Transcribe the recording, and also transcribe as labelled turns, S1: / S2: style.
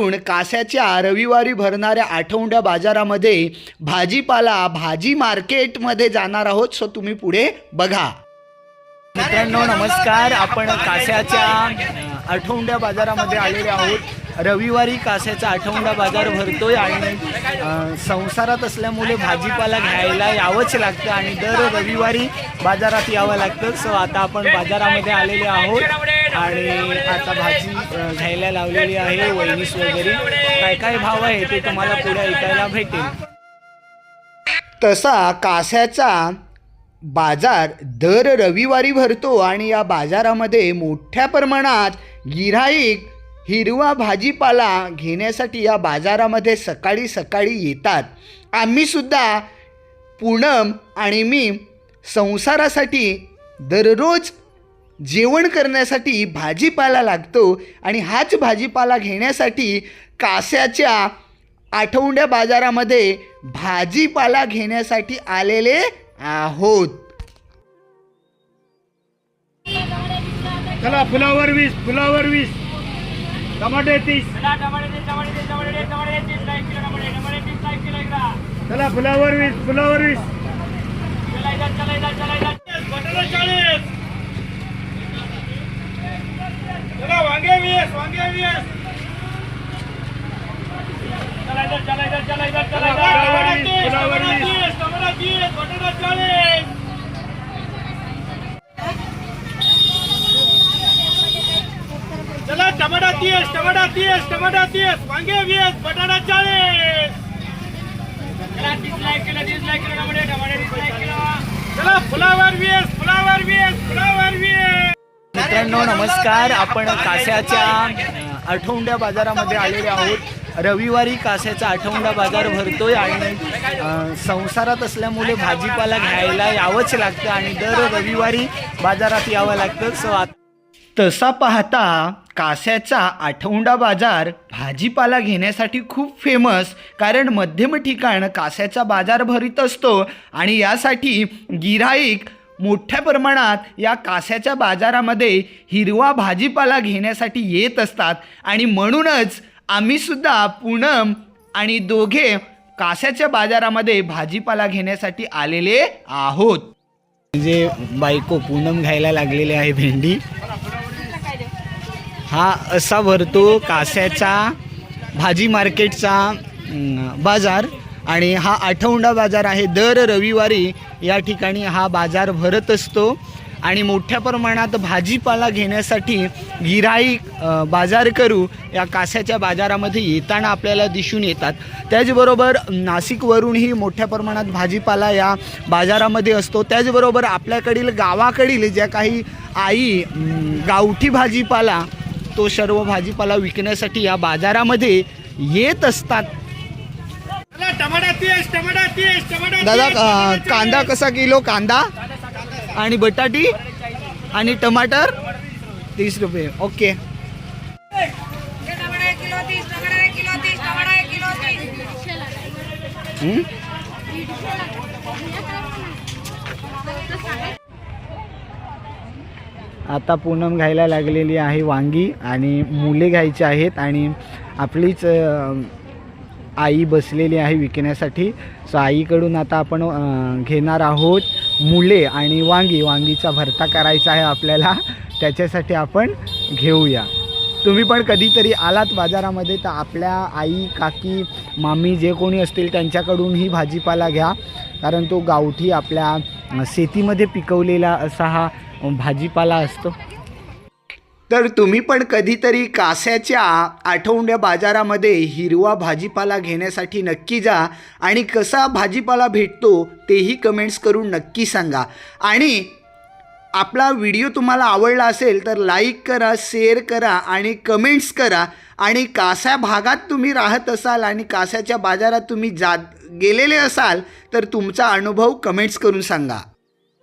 S1: म्हणून कास्याच्या रविवारी भरणाऱ्या आठवड्या बाजारामध्ये भाजीपाला भाजी मार्केटमध्ये जाणार आहोत. सो तुम्ही पुढे बघा. मित्रांनो नमस्कार. आपण कास्याच्या आठवड्या बाजारामध्ये आलेले आहोत. रविवारी कास्याचा आठवडा बाजार भरतोय आणि संसारात असल्यामुळे भाजीपाला घ्यायला यावंच लागतं आणि दर रविवारी बाजारात यावं लागतं. सो आता आपण बाजारामध्ये आलेले आहोत. आणि आता भाजी घ्यायला लावलेली आहे वैनीस वगैरे. काय काय भाव आहे ते तुम्हाला पुढे ऐकायला भेटेल. तसा कास्याचा बाजार दर रविवारी भरतो आणि या बाजारामध्ये मोठ्या प्रमाणात गिऱ्हाईक हिरवा भाजीपाला घेण्यासाठी या बाजारामध्ये सकाळी सकाळी येतात. आम्हीसुद्धा पूनम आणि मी संसारासाठी दररोज जेवण करण्यासाठी भाजीपाला लागतो आणि हाच भाजीपाला घेण्यासाठी कास्याच्या आठवड्या बाजारामध्ये भाजीपाला घेण्यासाठी आलेले आहोत.
S2: चला फुलावर वीस फुलावर वीस. टमाटे तीस. चला फुलावर वीस फुलावर वीस चला वांगे वीस वांगे वीस फुलावर वीस. चला टमाटा तीस टमाटा तीस टमाटा तीस वांगे वीस बटाटा चाळीस चला फुलावर वीस फुलावर वीस फुलावर वीस
S1: मित्रांनो नमस्कार. आपण कास्याच्या आठवंड्या आठवड्या बाजारामध्ये आलेले आहोत. रविवारी कास्याचा आठवडा बाजार भरतोय आणि संसारात असल्यामुळे भाजीपाला घ्यायला यावंच लागतं आणि दर रविवारी बाजारात यावं लागतं. सो तसा पाहता कास्याचा आठवडा बाजार भाजीपाला घेण्यासाठी खूप फेमस कारण मध्यम ठिकाण कास्याचा बाजार भरीत असतो आणि यासाठी गिऱ्हाईक मोठ्या प्रमाणात या कास्याच्या बाजारामध्ये हिरवा भाजीपाला घेण्यासाठी येत असतात. आणि म्हणूनच आम्हीसुद्धा पूनम आणि दोघे कास्याच्या बाजारामध्ये भाजीपाला घेण्यासाठी आलेले आहोत. म्हणजे बायको पूनम घ्यायला लागलेली आहे भेंडी हा असा भरतो कास्याचा भाजी मार्केटचा बाजार. आणि हा आठवडा बाजार आहे. दर रविवारी या ठिकाणी हा बाजार भरत असतो. आणि मोठ्या प्रमाणात भाजीपाला घेण्यासाठी गिराईक बाजार करू या कास्याच्या बाजारामध्ये येताना आपल्याला दिसून येतात. त्याचबरोबर नाशिकवरूनही मोठ्या प्रमाणात भाजीपाला या बाजारामध्ये असतो. त्याचबरोबर आपल्याकडील गावाकडील ज्या काही आई गावठी भाजीपाला तो सर्व भाजीपाला विकण्यासाठी या बाजारामध्ये येत असतात
S2: चला टमाटा तीस टमाटा तीस टमाटा
S1: दादा अं, कांदा कसा किलो? कांदा? आणि बटाटी? आणि टमाटर? तीस रुपये. ओके.
S3: टमाटर एक किलो तीस टमाटर एक किलो तीस टमाटर एक किलो तीस?
S1: आता पूनम घ्यायला लागलेली आहे वांगी आणि मुले घ्यायची आहेत आणि आपलीच अं, आई बसलेली आहे विकण्यासाठी. सो आईकडून आता आपण घेणार आहोत मुले आणि वांगी. वांगीचा भरता करायचा आहे आपल्याला. त्याच्यासाठी आपण घेऊया. तुम्ही पण कधीतरी आलात बाजारामध्ये तर आपल्या आई काकी मामी जे कोणी असतील त्यांच्याकडून ही भाजीपाला घ्या. कारण तो गावठी आपल्या शेतीमध्ये पिकवलेला असा हा भाजीपाला असतो. तर तुम्ही पण कधीतरी कास्याच्या आठवड्या बाजारामध्ये हिरवा भाजीपाला घेण्यासाठी नक्की जा. आणि कसा भाजीपाला भेटतो तेही कमेंट्स करून नक्की सांगा. आणि आपला व्हिडिओ तुम्हाला आवडला असेल तर लाईक करा शेअर करा आणि कमेंट्स करा. आणि कासा भागात तुम्ही राहत असाल आणि कास्याच्या बाजारात तुम्ही जात गेलेले असाल तर तुमचा अनुभव कमेंट्स करून सांगा.